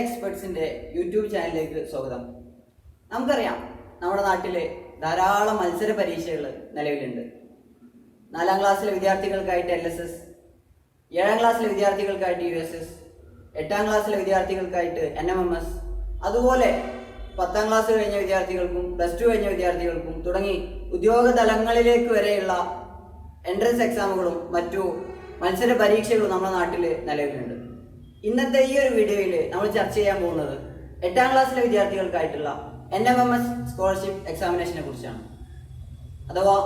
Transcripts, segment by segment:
എക്സ്പെർട്സിന്റെ YouTube ചാനലിലേക്ക് സ്വാഗതം. നമുക്കറിയാം നമ്മുടെ നാട്ടിൽ ധാരാളം മത്സര പരീക്ഷകൾ നിലവിലുണ്ട്. നാലാം ക്ലാസ്സിലെ വിദ്യാർത്ഥികൾക്കായിട്ട് എൽ എസ് എസ് ഏഴാം ക്ലാസ്സിലെ വിദ്യാർത്ഥികൾക്കായിട്ട് യു എസ് എസ് എട്ടാം ക്ലാസ്സിലെ വിദ്യാർത്ഥികൾക്കായിട്ട് എൻ എം എം എസ് അതുപോലെ പത്താം ക്ലാസ് കഴിഞ്ഞ വിദ്യാർത്ഥികൾക്കും പ്ലസ് ടു കഴിഞ്ഞ വിദ്യാർത്ഥികൾക്കും തുടങ്ങി ഉദ്യോഗ തലങ്ങളിലേക്ക് വരെയുള്ള എൻട്രൻസ് എക്സാമുകളും മറ്റു മത്സര പരീക്ഷകളും നമ്മുടെ നാട്ടിൽ നിലവിലുണ്ട്. ഇന്നത്തെ ഈ ഒരു വീഡിയോയിൽ നമ്മൾ ചർച്ച ചെയ്യാൻ പോകുന്നത് എട്ടാം ക്ലാസ്സിലെ വിദ്യാർത്ഥികൾക്കായിട്ടുള്ള N M M S scholarship എക്സാമിനേഷനെ കുറിച്ചാണ്. അഥവാ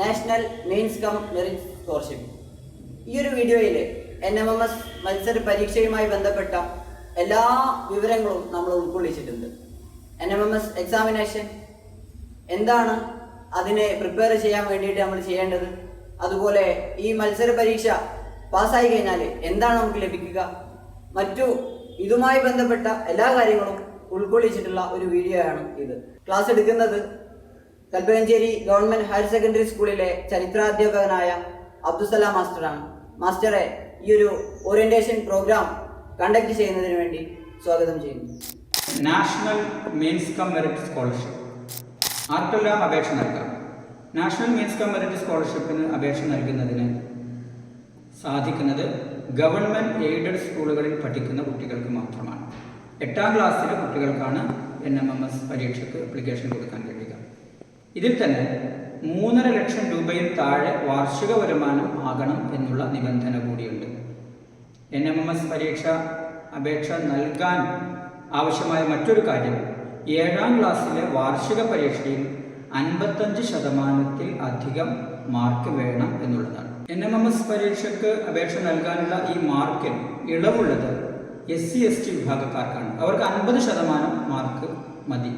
national means cum merit scholarship ഈ ഒരു വീഡിയോയിൽ എൻ എം എം എസ് മത്സര പരീക്ഷയുമായി ബന്ധപ്പെട്ട എല്ലാ വിവരങ്ങളും നമ്മൾ ഉൾക്കൊള്ളിച്ചിട്ടുണ്ട്. N M M S examination എന്താണ് അതിനെ പ്രിപ്പയർ ചെയ്യാൻ വേണ്ടിയിട്ട് നമ്മൾ ചെയ്യേണ്ടത്? അതുപോലെ ഈ മത്സര പരീക്ഷ പാസ്സായി കഴിഞ്ഞാൽ എന്താണ് നമുക്ക് ലഭിക്കുക? മറ്റു ഇതുമായി ബന്ധപ്പെട്ട എല്ലാ കാര്യങ്ങളും ഉൾക്കൊള്ളിച്ചിട്ടുള്ള ഒരു വീഡിയോ ആണ് ഇത്. ക്ലാസ് എടുക്കുന്നത് കൽപ്പകഞ്ചേരി ഗവൺമെന്റ് ഹയർ സെക്കൻഡറി സ്കൂളിലെ ചരിത്രാധ്യാപകനായ അബ്ദുസലാം മാസ്റ്ററാണ്. മാസ്റ്ററെ ഈ ഒരു ഓറിയന്റേഷൻ പ്രോഗ്രാം കണ്ടക്ട് ചെയ്യുന്നതിന് വേണ്ടി സ്വാഗതം ചെയ്യുന്നു. National means cum merit scholarship. ആർക്കെല്ലാം അപേക്ഷ നൽകാം? നാഷണൽ മീൻസ് കം മെറിറ്റ് സ്കോളർഷിപ്പിന് അപേക്ഷ നൽകുന്നതിന് സാധിക്കുന്നത് ഗവൺമെന്റ് എയ്ഡഡ് സ്കൂളുകളിൽ പഠിക്കുന്ന കുട്ടികൾക്ക് മാത്രമാണ്. എട്ടാം ക്ലാസ്സിലെ കുട്ടികൾക്കാണ് എൻ എം എം എസ് പരീക്ഷയ്ക്ക് അപ്ലിക്കേഷൻ കൊടുക്കാൻ കഴിയുക. ഇതിൽ തന്നെ മൂന്നര ലക്ഷം രൂപയിൽ താഴെ വാർഷിക വരുമാനം ആകണം എന്നുള്ള നിബന്ധന കൂടിയുണ്ട്. എൻ എം എം എസ് പരീക്ഷ അപേക്ഷ നൽകാൻ ആവശ്യമായ മറ്റൊരു കാര്യം ഏഴാം ക്ലാസ്സിലെ വാർഷിക പരീക്ഷയിൽ അൻപത്തഞ്ച് ശതമാനത്തിൽ അധികം മാർക്ക് വേണം എന്നുള്ളതാണ്. എൻ എം എം എസ് പരീക്ഷയ്ക്ക് അപേക്ഷ നൽകാനുള്ള ഈ മാർക്കിൽ ഇളവുള്ളത് എസ് സി എസ് ടി വിഭാഗക്കാർക്കാണ്. അവർക്ക് അൻപത് ശതമാനം മാർക്ക് മതി.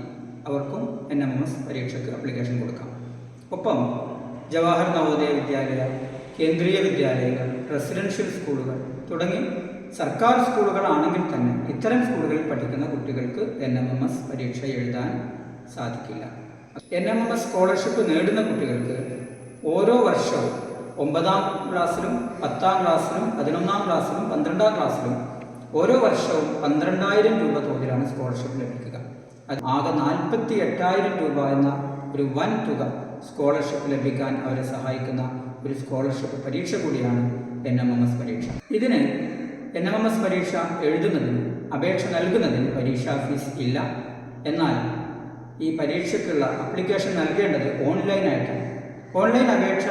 അവർക്കും എൻ എം എം എസ് പരീക്ഷയ്ക്ക് അപ്ലിക്കേഷൻ കൊടുക്കാം. ഒപ്പം ജവഹർ നവോദയ വിദ്യാലയ കേന്ദ്രീയ വിദ്യാലയങ്ങൾ റെസിഡൻഷ്യൽ സ്കൂളുകൾ തുടങ്ങി സർക്കാർ സ്കൂളുകളാണെങ്കിൽ തന്നെ ഇത്തരം സ്കൂളുകളിൽ പഠിക്കുന്ന കുട്ടികൾക്ക് എൻ എം എം എസ് പരീക്ഷ എഴുതാൻ സാധിക്കില്ല. N M M S scholarship നേടുന്ന കുട്ടികൾക്ക് ഓരോ വർഷവും ഒമ്പതാം ക്ലാസ്സിലും പത്താം ക്ലാസ്സിലും പതിനൊന്നാം ക്ലാസ്സിലും പന്ത്രണ്ടാം ക്ലാസ്സിലും ഓരോ വർഷവും പന്ത്രണ്ടായിരം രൂപ തോതിലാണ് സ്കോളർഷിപ്പ് ലഭിക്കുക. അത് ആകെ നാൽപ്പത്തി എട്ടായിരം രൂപ എന്ന ഒരു വൻ തുക സ്കോളർഷിപ്പ് ലഭിക്കാൻ അവരെ സഹായിക്കുന്ന ഒരു സ്കോളർഷിപ്പ് പരീക്ഷ കൂടിയാണ് എൻ എം എം എസ് പരീക്ഷ. ഇതിന് എൻ എം എം എസ് പരീക്ഷ എഴുതുന്നതിന് അപേക്ഷ നൽകുന്നതിന് പരീക്ഷാ ഫീസ് ഇല്ല. എന്നാൽ ഈ പരീക്ഷയ്ക്കുള്ള അപ്ലിക്കേഷൻ നൽകേണ്ടത് ഓൺലൈനായിട്ടാണ്. ഓൺലൈൻ അപേക്ഷ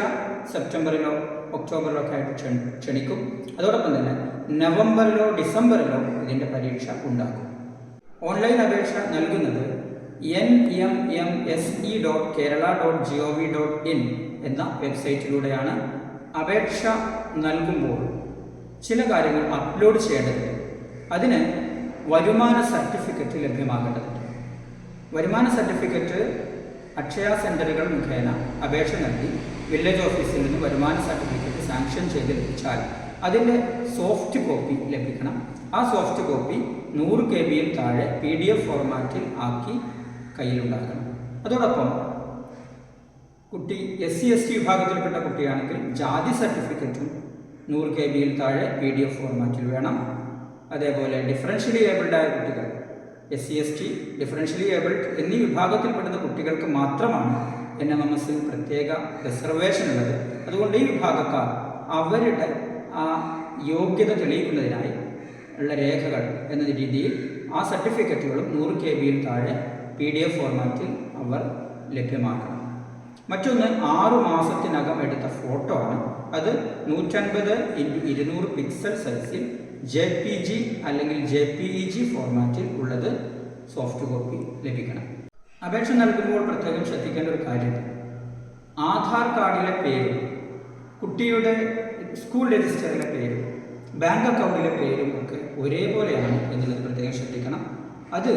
സെപ്റ്റംബറിലോ ഒക്ടോബറിലോ ഒക്കെ ആയിട്ട് ക്ഷണി- ക്ഷണിക്കും. അതോടൊപ്പം തന്നെ നവംബറിലോ ഡിസംബറിലോ ഇതിന്റെ പരീക്ഷ ഉണ്ടാകും ഓൺലൈൻ അപേക്ഷ നൽകുന്നത് N M M S E dot Kerala dot G O V dot in എന്ന വെബ്സൈറ്റിലൂടെയാണ്. അപേക്ഷ നൽകുമ്പോൾ ചില കാര്യങ്ങൾ അപ്ലോഡ് ചെയ്യേണ്ടത് അതിന് വരുമാന സർട്ടിഫിക്കറ്റ് ലഭ്യമാകേണ്ടതുണ്ട്. വരുമാന സർട്ടിഫിക്കറ്റ് അക്ഷയ സെന്ററുകൾ മുഖേന അപേക്ഷ നൽകി വില്ലേജ് ഓഫീസിൽ നിന്ന് വരുമാന സർട്ടിഫിക്കറ്റ് സാങ്ഷൻ ചെയ്ത് ലഭിച്ചാൽ അതിന്റെ സോഫ്റ്റ് കോപ്പി ലഭിക്കണം. ആ സോഫ്റ്റ് കോപ്പി നൂറ് കെ ബിയിൽ താഴെ പി ഡി എഫ് ഫോർമാറ്റിൽ ആക്കി കയ്യിലുണ്ടാക്കണം. അതോടൊപ്പം കുട്ടി എസ് സി എസ് ടി വിഭാഗത്തിൽപ്പെട്ട കുട്ടിയാണെങ്കിൽ ജാതി സർട്ടിഫിക്കറ്റും നൂറ് കെ ബിയിൽ താഴെ പി ഡി എഫ് ഫോർമാറ്റിൽ വേണം. അതേപോലെ ഡിഫറൻഷ്യലി ഏബിൾഡായ കുട്ടികൾ S C S T differentially abled എന്നീ വിഭാഗത്തിൽപ്പെടുന്ന കുട്ടികൾക്ക് മാത്രമാണ് എൻ എസിൽ പ്രത്യേക റിസർവേഷൻ ഉള്ളത്. അതുകൊണ്ട് ഈ വിഭാഗക്കാർ അവരുടെ ആ യോഗ്യത തെളിയിക്കുന്നതിനായി ഉള്ള രേഖകൾ എന്ന രീതിയിൽ ആ സർട്ടിഫിക്കറ്റുകളും നൂറ് കെ ബിയിൽ താഴെ പി ഡി എഫ് ഫോർമാറ്റിൽ അവർ ലഭ്യമാക്കണം. മറ്റൊന്ന് ആറു മാസത്തിനകം എടുത്ത ഫോട്ടോ ആണ്. അത് നൂറ്റൻപത് ഇന്റു ഇരുന്നൂറ് പിക്സൽ സൈസിൽ ജെ പി ജി അല്ലെങ്കിൽ ജെ പി ഇ ജി ഫോർമാറ്റിൽ ഉള്ളത് സോഫ്റ്റ് കോപ്പി ലഭിക്കണം. അപേക്ഷ നൽകുമ്പോൾ പ്രത്യേകം ശ്രദ്ധിക്കേണ്ട ഒരു കാര്യം. ആധാർ കാർഡിലെ പേര് കുട്ടിയുടെ സ്കൂൾ രജിസ്റ്ററിലെ പേര് ബാങ്ക് അക്കൗണ്ടിലെ പേരും ഒക്കെ ഒരേപോലെയാണ് എന്നുള്ളത് പ്രത്യേകം ശ്രദ്ധിക്കണം. അത്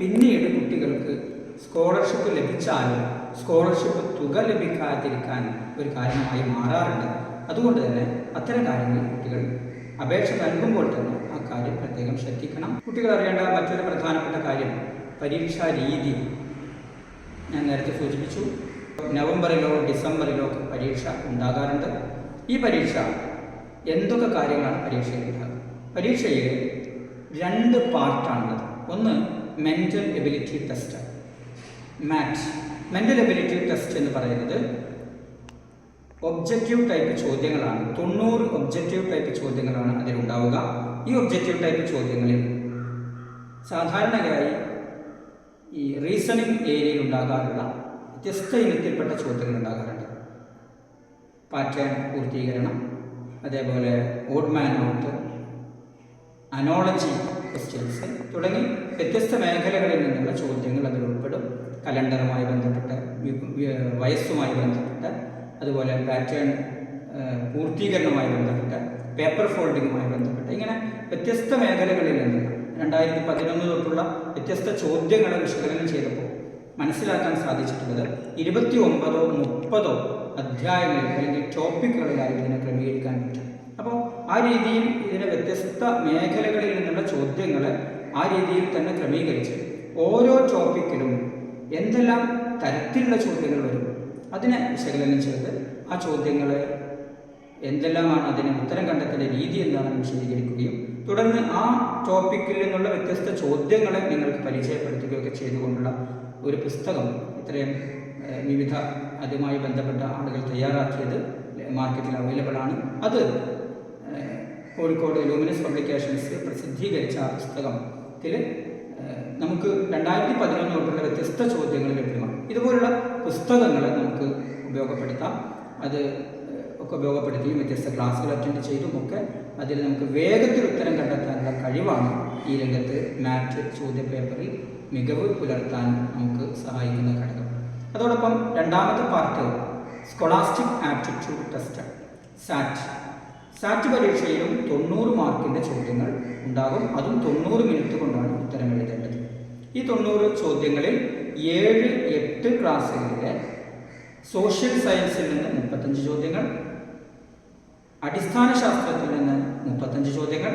പിന്നീട് കുട്ടികൾക്ക് സ്കോളർഷിപ്പ് ലഭിച്ചാലും സ്കോളർഷിപ്പ് തുക ലഭിക്കാതിരിക്കാൻ ഒരു കാരണമായി മാറാറുണ്ട്. അതുകൊണ്ട് തന്നെ അത്തരം കാര്യങ്ങൾ കുട്ടികൾ അപേക്ഷ നൽകുമ്പോൾ തന്നെ ആ കാര്യം പ്രത്യേകം ശ്രദ്ധിക്കണം. കുട്ടികൾ അറിയേണ്ട മറ്റൊരു പ്രധാനപ്പെട്ട കാര്യം പരീക്ഷാ രീതി. ഞാൻ നേരത്തെ സൂചിപ്പിച്ചു. നവംബറിലോ ഡിസംബറിലോ പരീക്ഷ ഉണ്ടാകാറുണ്ട്. ഈ പരീക്ഷ എന്തൊക്കെ കാര്യങ്ങളാണ് പരീക്ഷയിൽ ഉണ്ടാകുക? പരീക്ഷയിൽ രണ്ട് പാർട്ടാണുള്ളത്. ഒന്ന് mental ability test MAT mental ability test എന്ന് പറയുന്നത് ഒബ്ജക്റ്റീവ് ടൈപ്പ് ചോദ്യങ്ങളാണ്. തൊണ്ണൂറ് ഒബ്ജക്റ്റീവ് ടൈപ്പ് ചോദ്യങ്ങളാണ് അതിലുണ്ടാവുക. ഈ ഒബ്ജക്റ്റീവ് ടൈപ്പ് ചോദ്യങ്ങളിൽ സാധാരണയായി ഈ റീസണിങ് ഏരിയയിൽ ഉണ്ടാകാറുള്ള വ്യത്യസ്ത ഇനത്തിൽപ്പെട്ട ചോദ്യങ്ങൾ ഉണ്ടാകാറുണ്ട്. പാറ്റേൺ പൂർത്തീകരണം അതേപോലെ odd man out analogy questions തുടങ്ങി വ്യത്യസ്ത മേഖലകളിൽ നിന്നുള്ള ചോദ്യങ്ങൾ അതിൽ ഉൾപ്പെടും. കലണ്ടറുമായി ബന്ധപ്പെട്ട വയസ്സുമായി ബന്ധപ്പെട്ട അതുപോലെ പാറ്റേൺ പൂർത്തീകരണവുമായി ബന്ധപ്പെട്ട പേപ്പർ ഫോൾഡിങ്ങുമായി ബന്ധപ്പെട്ട ഇങ്ങനെ വ്യത്യസ്ത മേഖലകളിൽ നിന്ന് രണ്ടായിരത്തി പതിനൊന്ന് തൊട്ടുള്ള വ്യത്യസ്ത ചോദ്യങ്ങളെ വിശകലനം ചെയ്തപ്പോൾ മനസ്സിലാക്കാൻ സാധിച്ചിട്ടുള്ളത് ഇരുപത്തി ഒമ്പതോ മുപ്പതോ അധ്യായങ്ങളിൽ അല്ലെങ്കിൽ ടോപ്പിക്കുകളിലായി ഇതിനെ ക്രമീകരിക്കാൻ പറ്റും. അപ്പോൾ ആ രീതിയിൽ ഇതിന്റെ വ്യത്യസ്ത മേഖലകളിൽ നിന്നുള്ള ചോദ്യങ്ങൾ ആ രീതിയിൽ തന്നെ ക്രമീകരിച്ച് ഓരോ ടോപ്പിക്കിലും എന്തെല്ലാം തരത്തിലുള്ള ചോദ്യങ്ങൾ വരും അതിനെ വിശകലനം ചെയ്ത് ആ ചോദ്യങ്ങൾ എന്തെല്ലാമാണ് അതിന് ഉത്തരം കണ്ടെത്തേണ്ട രീതി എന്താണെന്ന് വിശദീകരിക്കുകയും തുടർന്ന് ആ ടോപ്പിക്കിൽ നിന്നുള്ള വ്യത്യസ്ത ചോദ്യങ്ങളെ നിങ്ങൾക്ക് പരിചയപ്പെടുത്തുകയൊക്കെ ചെയ്തുകൊണ്ടുള്ള ഒരു പുസ്തകം ഇത്രയും വിവിധ അതുമായി ബന്ധപ്പെട്ട ആളുകൾ തയ്യാറാക്കിയത് മാർക്കറ്റിൽ അവൈലബിൾ ആണ്. അത് കോഴിക്കോട് ലൂമിനസ് പബ്ലിക്കേഷൻസ് പ്രസിദ്ധീകരിച്ച ആ പുസ്തകത്തിൽ നമുക്ക് രണ്ടായിരത്തി പതിനൊന്ന് തൊട്ടുള്ള വ്യത്യസ്ത ചോദ്യങ്ങൾ ലഭ്യമാണ്. ഇതുപോലുള്ള പുസ്തകങ്ങൾ നമുക്ക് ഉപയോഗപ്പെടുത്താം. അത് ഒക്കെ ഉപയോഗപ്പെടുത്തിയും വ്യത്യസ്ത ക്ലാസ്സുകൾ അറ്റൻഡ് ചെയ്തും ഒക്കെ അതിൽ നമുക്ക് വേഗത്തിൽ ഉത്തരം കണ്ടെത്താനുള്ള കഴിവാണ് ഈ രംഗത്ത് മാറ്റ് ചോദ്യപേപ്പറിൽ മികവ് പുലർത്താൻ നമുക്ക് സഹായിക്കുന്ന ഘടകം. അതോടൊപ്പം രണ്ടാമത്തെ part scholastic aptitude test SAT SAT പരീക്ഷയിലും തൊണ്ണൂറ് മാർക്കിന്റെ ചോദ്യങ്ങൾ ഉണ്ടാകും. അതും തൊണ്ണൂറ് മിനിറ്റ് കൊണ്ടാണ് ഉത്തരം എഴുതേണ്ടത്. ഈ തൊണ്ണൂറ് ചോദ്യങ്ങളിൽ ഏഴ് എട്ട് ക്ലാസ്സുകളിലെ സോഷ്യൽ സയൻസിൽ നിന്ന് മുപ്പത്തഞ്ച് ചോദ്യങ്ങൾ അടിസ്ഥാന ശാസ്ത്രത്തിൽ നിന്ന് മുപ്പത്തഞ്ച് ചോദ്യങ്ങൾ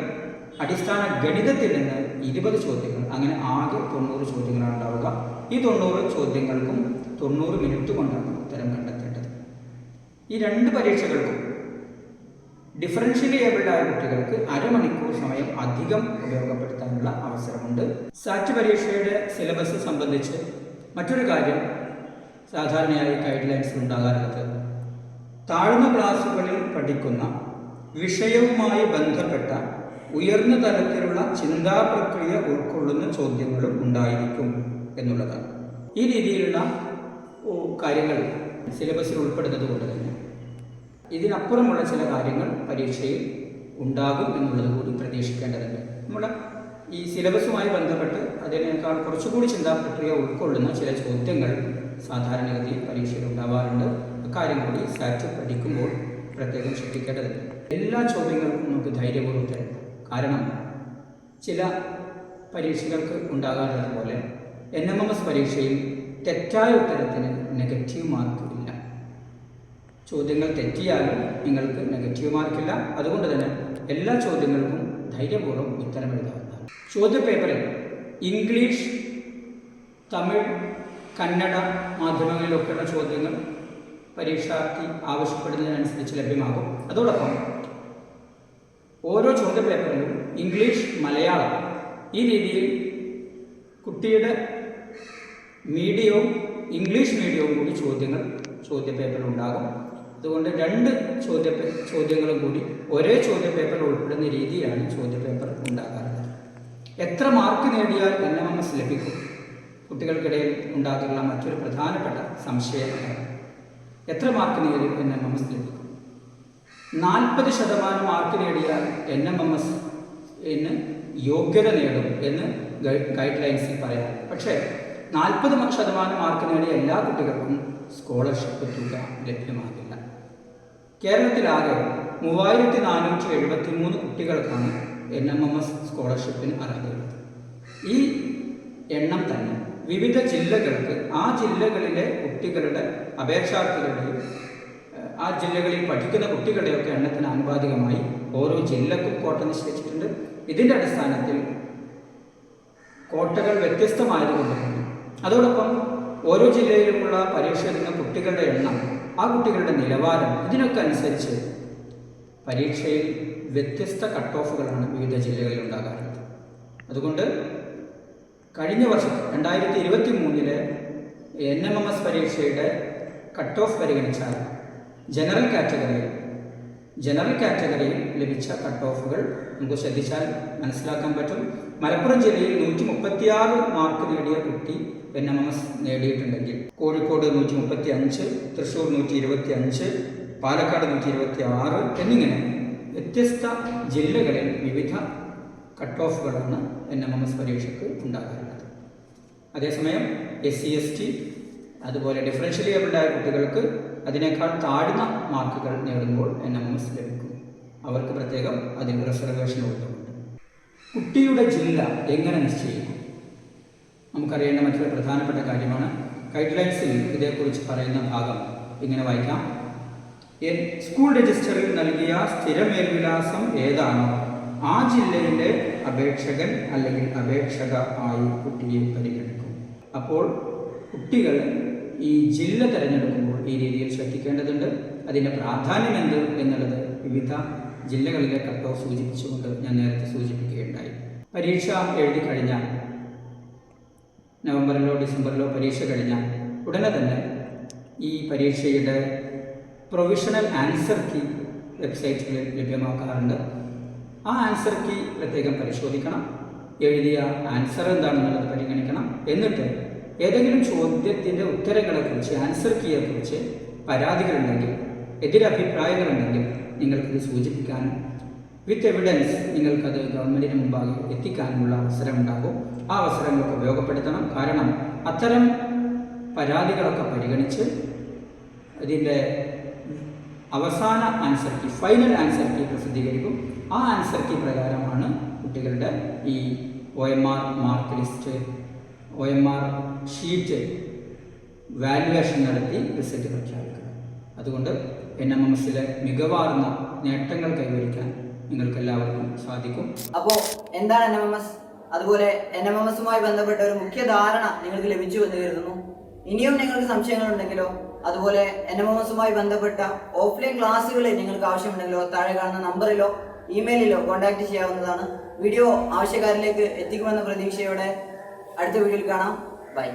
അടിസ്ഥാന ഗണിതത്തിൽ നിന്ന് ഇരുപത് ചോദ്യങ്ങൾ അങ്ങനെ ആകെ തൊണ്ണൂറ് ചോദ്യങ്ങളാണ് ഉണ്ടാവുക. ഈ തൊണ്ണൂറ് ചോദ്യങ്ങൾക്കും തൊണ്ണൂറ് മിനിറ്റ് കൊണ്ടാണ് ഉത്തരം കണ്ടെത്തേണ്ടത്. ഈ രണ്ട് പരീക്ഷകൾക്കും ഡിഫറൻഷ്യലി ഏബിൾഡ് ആയ കുട്ടികൾക്ക് അരമണിക്കൂർ സമയം അധികം ഉപയോഗപ്പെടുത്താനുള്ള അവസരമുണ്ട്. സാറ്റ് പരീക്ഷയുടെ സിലബസ് സംബന്ധിച്ച് മറ്റൊരു കാര്യം സാധാരണയായി ഗൈഡ് ലൈൻസ് ഉണ്ടാകാറുള്ളത് താഴ്ന്ന ക്ലാസ്സുകളിൽ പഠിക്കുന്ന വിഷയവുമായി ബന്ധപ്പെട്ട ഉയർന്ന തലത്തിലുള്ള ചിന്താ പ്രക്രിയ ഉൾക്കൊള്ളുന്ന ചോദ്യങ്ങളും ഉണ്ടായിരിക്കും എന്നുള്ളതാണ്. ഈ രീതിയിലുള്ള കാര്യങ്ങൾ സിലബസിൽ ഉൾപ്പെടുന്നത് കൊണ്ട് തന്നെ ഇതിനപ്പുറമുള്ള ചില കാര്യങ്ങൾ പരീക്ഷയിൽ ഉണ്ടാകും എന്നുള്ളത് കൂടി പ്രതീക്ഷിക്കേണ്ടതുണ്ട്. നമ്മുടെ ഈ സിലബസുമായി ബന്ധപ്പെട്ട് അതിനേക്കാൾ കുറച്ചുകൂടി ചിന്താ പ്രക്രിയ ഉൾക്കൊള്ളുന്ന ചില ചോദ്യങ്ങൾ സാധാരണഗതിയിൽ പരീക്ഷയിൽ ഉണ്ടാവാറുണ്ട്. അക്കാര്യം കൂടി സാറ്റ് പഠിക്കുമ്പോൾ പ്രത്യേകം ശ്രദ്ധിക്കേണ്ടതുണ്ട്. എല്ലാ ചോദ്യങ്ങൾക്കും നമുക്ക് ധൈര്യപൂർവം തരാം കാരണം ചില പരീക്ഷകൾക്ക് ഉണ്ടാകാറുള്ളത് പോലെ എൻ എം എം എസ് പരീക്ഷയിൽ തെറ്റായ ഉത്തരത്തിന് നെഗറ്റീവ് മാർക്ക് ഇല്ല. ചോദ്യങ്ങൾ തെറ്റിയാലും നിങ്ങൾക്ക് നെഗറ്റീവ് മാർക്കില്ല അതുകൊണ്ട് തന്നെ എല്ലാ ചോദ്യങ്ങൾക്കും ധൈര്യപൂർവം ഉത്തരം എഴുതാവുന്നതാണ്. ചോദ്യപേപ്പറിൽ ഇംഗ്ലീഷ് തമിഴ് കന്നഡ മാധ്യമങ്ങളിലൊക്കെയുള്ള ചോദ്യങ്ങൾ പരീക്ഷാർത്ഥി ആവശ്യപ്പെടുന്നതിനനുസരിച്ച് ലഭ്യമാകും. അതോടൊപ്പം ഓരോ ചോദ്യപേപ്പറിലും ഇംഗ്ലീഷ് മലയാളം ഈ രീതിയിൽ കുട്ടിയുടെ മീഡിയവും ഇംഗ്ലീഷ് മീഡിയവും കൂടി ചോദ്യങ്ങൾ ചോദ്യപേപ്പറിൽ ഉണ്ടാകും അതുകൊണ്ട് രണ്ട് ചോദ്യ ചോദ്യങ്ങളും കൂടി ഒരേ ചോദ്യപേപ്പറിൽ ഉൾപ്പെടുന്ന രീതിയിലാണ് ചോദ്യപേപ്പർ ഉണ്ടാകാറുള്ളത്. എത്ര മാർക്ക് നേടിയാൽ എൻ എം എം എസ് ലഭിക്കും? കുട്ടികൾക്കിടയിൽ ഉണ്ടാകുന്ന മറ്റൊരു പ്രധാനപ്പെട്ട സംശയമാണ് എത്ര മാർക്ക് നേടി എൻ എം എം എസ് ലഭിക്കും നാൽപ്പത് ശതമാനം മാർക്ക് നേടിയാൽ എൻ എം എം എസ് എന്ന് യോഗ്യത നേടും എന്ന് ഗൈഡ് ലൈൻസിൽ പറയാം. പക്ഷേ നാൽപ്പത് ശതമാനം മാർക്ക് നേടിയ എല്ലാ കുട്ടികൾക്കും സ്കോളർഷിപ്പ് തുക ലഭ്യമാകില്ല. കേരളത്തിലാകെ മൂവായിരത്തി നാനൂറ്റി എഴുപത്തി മൂന്ന് കുട്ടികൾക്കാണ് എൻ എം എം എസ് സ്കോളർഷിപ്പിന് അർഹതയുള്ളത്. ഈ എണ്ണം തന്നെ വിവിധ ജില്ലകൾക്ക് ആ ജില്ലകളിലെ കുട്ടികളുടെ അപേക്ഷാർത്ഥികളുടെയും ആ ജില്ലകളിൽ പഠിക്കുന്ന കുട്ടികളുടെയൊക്കെ എണ്ണത്തിന് ആനുപാതികമായി ഓരോ ജില്ലക്കും കോട്ട നിശ്ചയിച്ചിട്ടുണ്ട്. ഇതിന്റെ അടിസ്ഥാനത്തിൽ കോട്ടകൾ വ്യത്യസ്തമായതുകൊണ്ട് അതോടൊപ്പം ഓരോ ജില്ലയിലുമുള്ള പരീക്ഷ എഴുതുന്ന കുട്ടികളുടെ എണ്ണം ആ കുട്ടികളുടെ നിലവാരം ഇതിനൊക്കെ അനുസരിച്ച് പരീക്ഷയിൽ വ്യത്യസ്ത കട്ട് ഓഫുകളാണ് വിവിധ ജില്ലകളിൽ ഉണ്ടാകാറുള്ളത്. അതുകൊണ്ട് കഴിഞ്ഞ വർഷം രണ്ടായിരത്തി ഇരുപത്തി മൂന്നിലെ എൻ എം എം എസ് പരീക്ഷയുടെ കട്ട് ഓഫ് പരിഗണിച്ചാൽ ജനറൽ കാറ്റഗറിയിൽ ജനറൽ കാറ്റഗറിയിൽ ലഭിച്ച കട്ട് ഓഫുകൾ നമുക്ക് ശ്രദ്ധിച്ചാൽ മനസ്സിലാക്കാൻ പറ്റും. മലപ്പുറം ജില്ലയിൽ നൂറ്റി മുപ്പത്തിയാറ് മാർക്ക് നേടിയ കുട്ടി എൻ എം എം എസ് നേടിയിട്ടുണ്ടെങ്കിൽ കോഴിക്കോട് നൂറ്റി മുപ്പത്തി അഞ്ച് തൃശ്ശൂർ നൂറ്റി ഇരുപത്തി അഞ്ച് പാലക്കാട് നൂറ്റി ഇരുപത്തി ആറ് എന്നിങ്ങനെ വ്യത്യസ്ത ജില്ലകളിൽ വിവിധ കട്ട് ഓഫുകളാണ് എൻ എം എം എസ് പരീക്ഷയ്ക്ക് ഉണ്ടാകാറുള്ളത്. അതേസമയം എസ് സി എസ് ടി അതുപോലെ ഡിഫറൻഷ്യൽ ഏബിൾഡായ കുട്ടികൾക്ക് അതിനേക്കാൾ താഴ്ന്ന മാർക്കുകൾ നേടുമ്പോൾ എൻ എം എം എസ് ലഭിക്കും. അവർക്ക് പ്രത്യേകം അതിൽ റിസർവേഷൻ കൊടുക്കുന്നുണ്ട് കുട്ടിയുടെ ജില്ല എങ്ങനെ നിശ്ചയിക്കും? നമുക്കറിയേണ്ട മറ്റൊരു പ്രധാനപ്പെട്ട കാര്യമാണ് ഗൈഡ് ലൈൻസിൽ ഇതേക്കുറിച്ച് പറയുന്ന ഭാഗം. ഇങ്ങനെ വായിക്കാം. സ്കൂൾ രജിസ്റ്ററിൽ നൽകിയ സ്ഥിര മേൽവിലാസം ഏതാണോ? ആ ജില്ലയിലെ അപേക്ഷകൻ അല്ലെങ്കിൽ അപേക്ഷക ആയി കുട്ടിയെ പരിഗണിക്കും. അപ്പോൾ കുട്ടികൾ ഈ ജില്ല തിരഞ്ഞെടുക്കുമ്പോൾ ഈ രീതിയിൽ ശ്രദ്ധിക്കേണ്ടതുണ്ട്. അതിന്റെ പ്രാധാന്യം എന്ത് എന്നുള്ളത് വിവിധ ജില്ലകളിലെ കട്ട് ഓഫ് സൂചിപ്പിച്ചുകൊണ്ട് ഞാൻ നേരത്തെ സൂചിപ്പിക്കുകയുണ്ടായി. പരീക്ഷ എഴുതി കഴിഞ്ഞാൽ നവംബറിലോ ഡിസംബറിലോ പരീക്ഷ കഴിഞ്ഞാൽ ഉടനെ തന്നെ ഈ പരീക്ഷയുടെ പ്രൊവിഷണൽ ആൻസർ കീ വെബ്സൈറ്റുകളിൽ ലഭ്യമാക്കാറുണ്ട്. ആ ആൻസർ കീ പ്രത്യേകം പരിശോധിക്കണം. എഴുതിയ ആൻസർ എന്താണെന്നുള്ളത് പരിഗണിക്കണം. എന്നിട്ട് ഏതെങ്കിലും ചോദ്യത്തിന്റെ ഉത്തരങ്ങളെക്കുറിച്ച് ആൻസർ കീയെക്കുറിച്ച് പരാതികളുണ്ടെങ്കിൽ എതിരഭിപ്രായങ്ങളുണ്ടെങ്കിൽ നിങ്ങൾക്കിത് സൂചിപ്പിക്കാനും വിത്ത് എവിഡൻസ് നിങ്ങൾക്കത് ഗവൺമെന്റിന് മുമ്പാകെ എത്തിക്കാനുമുള്ള അവസരമുണ്ടാകും. ആ അവസരങ്ങളൊക്കെ ഉപയോഗപ്പെടുത്തണം. കാരണം അത്തരം പരാതികളൊക്കെ പരിഗണിച്ച് ഇതിന്റെ അവസാന answer key final answer key പ്രസിദ്ധീകരിക്കും. ആ ആൻസർ കീ പ്രകാരമാണ് കുട്ടികളുടെ ഈ O M R mark list O M R sheet valuation നടത്തി റിസൾട്ട് പ്രഖ്യാപിക്കുക. അതുകൊണ്ട് എൻ എം എം എസിലെ മികവാർന്ന നേട്ടങ്ങൾ കൈവരിക്കാൻ നിങ്ങൾക്ക് എല്ലാവർക്കും സാധിക്കും. അപ്പോൾ എന്താണ് എൻ എം എം എസ് അതുപോലെ എൻ എം എം എസുമായി ബന്ധപ്പെട്ട ഒരു മുഖ്യ ധാരണ നിങ്ങൾക്ക് ലഭിച്ചു എന്ന് കരുതുന്നു. ഇനിയും നിങ്ങൾക്ക് സംശയങ്ങളുണ്ടെങ്കിലോ അതുപോലെ എൻ എം എം എസുമായി ബന്ധപ്പെട്ട ഓഫ്ലൈൻ ക്ലാസ്സുകൾ നിങ്ങൾക്ക് ആവശ്യമുണ്ടെങ്കിലോ താഴെ കാണുന്ന നമ്പറിലോ ഇമെയിലിലോ കോൺടാക്ട് ചെയ്യാവുന്നതാണ്. വീഡിയോ ആവശ്യക്കാരിലേക്ക് എത്തിക്കുമെന്ന പ്രതീക്ഷയോടെ അടുത്ത വീഡിയോയിൽ കാണാം. ബൈ